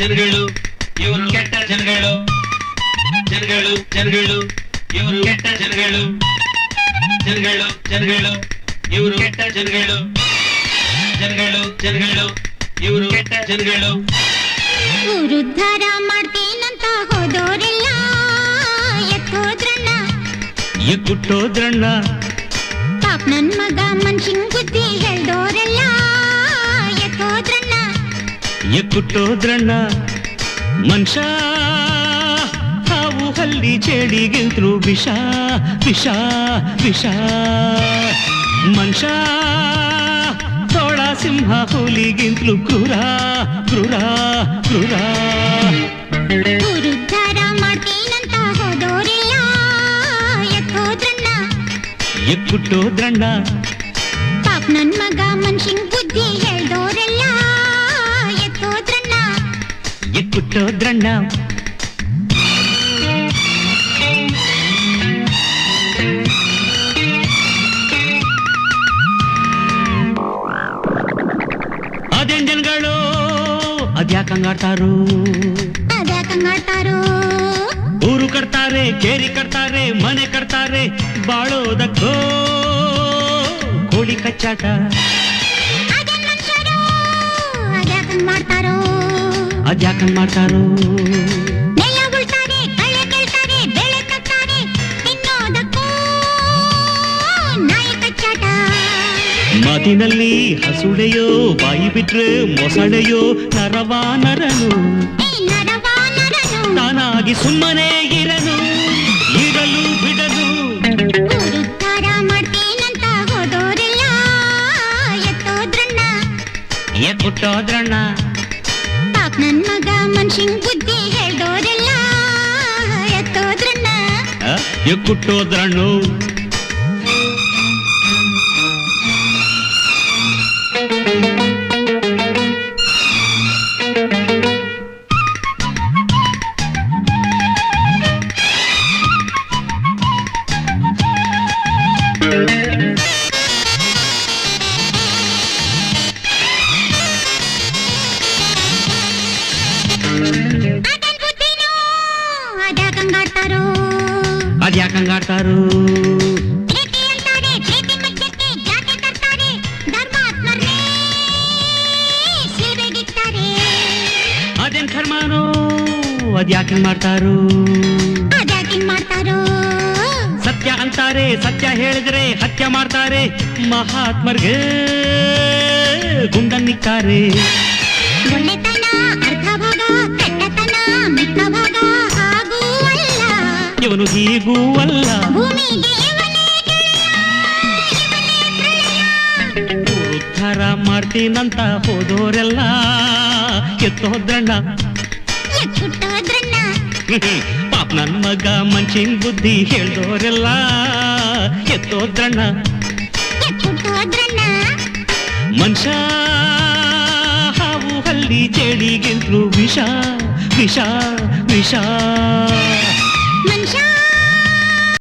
ಜನಗಳು ಇವರು ಕೆಟ್ಟ ಜನಗಳು. ಜನಗಳು ಜನಗಳು ಇವರು ಕೆಟ್ಟ ಜನಗಳು. ಜನಗಳು ಜನಗಳು ಇವರು ಕೆಟ್ಟ ಜನಗಳು. ಜನಗಳು ಜನಗಳು ಇವರು ಕೆಟ್ಟ ಜನಗಳು. ಉರುದ್ಧಾರ ಮಾಡ್ತೀನಂತ ಹೋದೋರೆಲ್ಲ ಎತ್ತೋದ್ರಣ್ಣ. ಎಕ್ಕುಟ್ಟೋದ್ರಣ್ಣ ಪಾಪ್ ನನ್ ಮಗ ಮನ್ಷಿನ್ ಬುದ್ಧಿ ಹೇಳ್ದೋರೆಲ್ಲ. ಎಕ್ಕುಟ್ಟೋದ್ರಣ್ಣ ಮನುಷ್ಯ ಹಾವು ಹಲ್ಲಿ ಚೇಡಿಗಿಂತಲೂ ವಿಷ ವಿಷ ವಿಷ. ಮನುಷ್ಯ ತೋಳ ಸಿಂಹ ಹುಲಿಗಿಂತಲೂ ಕ್ರೂರ ಕ್ರೂರ ಕ್ರೂರ. ಎಕ್ಕುಟ್ಟೋದ್ರಣ್ಣ ಪಾಪ್ ನನ್ ಮಗ ಮನ್ಷಿಂಗ್ ಬುದ್ಧಿ ಎಕ್ಕುಟ್ಟೋದ್ರಣ್ಣ ಅದೇನ್ ಜನಗಳು ಅದ್ಯಾಕಂಗಾಡ್ತಾರು ಅದ್ಯಾಕಂಗಾಡ್ತಾರೋ ಊರು ಕಟ್ತಾರೆ ಕೇರಿ ಕಟ್ತಾರೆ ಮನೆ ಕಟ್ತಾರೆ ಬಾಳೋದಕ್ಕೋ ಕೋಳಿ ಕಚ್ಚಾಟ ಅದೇನ್ ಮನುಷ್ಯರು ಅದ್ಯಾಕಂಗ್ ಮಾಡ್ತಾರೋ ಅದ್ಯಾಕಂಗ್ ಮಾಡ್ತಾರೋ ನೆಲ ಉಳ್ತಾರೆ ಕಳೆ ಕೇಳ್ತಾರೆ ಬೆಳೆ ಕಟ್ತಾರೆ ತಿನ್ನೋದಕ್ಕೂ ನಾಯಿ ಕಚ್ಚಾಟ ಮಾತಿನಲ್ಲಿ ಹಸುಳೆಯೋ ಬಾಯಿ ಬಿಟ್ರೆ ಮೊಸಳೆಯೋ ನರವಾ ನರನು ಈ ನರವಾ ನರನು ತಾನಾಗಿ ಸುಮ್ಮನೆ ಇರನು ಇರಲು ಬಿಡನು ಉರುದ್ಧಾರ ಮಾಡ್ತೀನಂತ ಹೋದೋರೆಲ್ಲ ಎತ್ತೋದ್ರಣ್ಣ ಎಕ್ಕುಟ್ಟೋದ್ರಣ್ಣ ಪಾಪ್ ನನ್ ಮಗ ಮನ್ಷಿಂಗ್ ಬುದ್ಧಿ ಹೇಳ್ದೋರೆಲ್ಲ ಎತ್ತೋದ್ರಣ್ಣ ಎಕ್ಕುಟ್ಟೋದ್ರಣ್ಣು? thank ಅದನ್ ಅದ್ಯಾಕಂಗಾಡ್ತಾರೋ ಅದ್ಯಾಕಂಗಾಡ್ತಾರು ಪ್ರೀತಿ ಅಂತಾರೆ ಪ್ರೀತಿ ಮಧ್ಯಕ್ಕೆ ಜಾತಿ ತರ್ತಾರೆ ಧರ್ಮಾತ್ಮರ್ನೇ ಸೇವೆಗಿಟ್ತಾರೆ ಅದೇನ್ ಕರ್ಮಾನೋ ಅದ್ಯಾಕಂಗ್ ಮಾಡ್ತಾರು ಅದ್ಯಾಕಿಂಗ್ ಮಾಡ್ತಾರೋ ಸತ್ಯ ಅಂತಾರೆ ಸತ್ಯ ಹೇಳಿದ್ರೆ ಹತ್ಯೆ ಮಾಡ್ತಾರೆ ಮಹಾತ್ಮರ್ಗೆ ಗುಂಡನ್ನಿಕ್ತಾರೆ ಒಳ್ಳೆತನ ಅರ್ಧ ಭಾಗ ಇವನು ಹೀಗೂ ಅಲ್ಲ. ಉದ್ಧಾರ ಮಾಡ್ತೀನಂತ ಹೋದೋರೆಲ್ಲ ಎತ್ತೋದ್ರಣ್ಣ. ಪಾಪ ನನ್ ಮಗ ಮಂಚಿನ್ ಬುದ್ಧಿ ಹೇಳ್ದೋರೆಲ್ಲ ಎತ್ತೋದ್ರಣ್ಣ. ಮನುಷ್ಯ ಹಾವು ಹಲ್ಲಿ ಚೇಡಿಗಿಂತಲೂ ವಿಷ ವಿಷ ವಿಷ.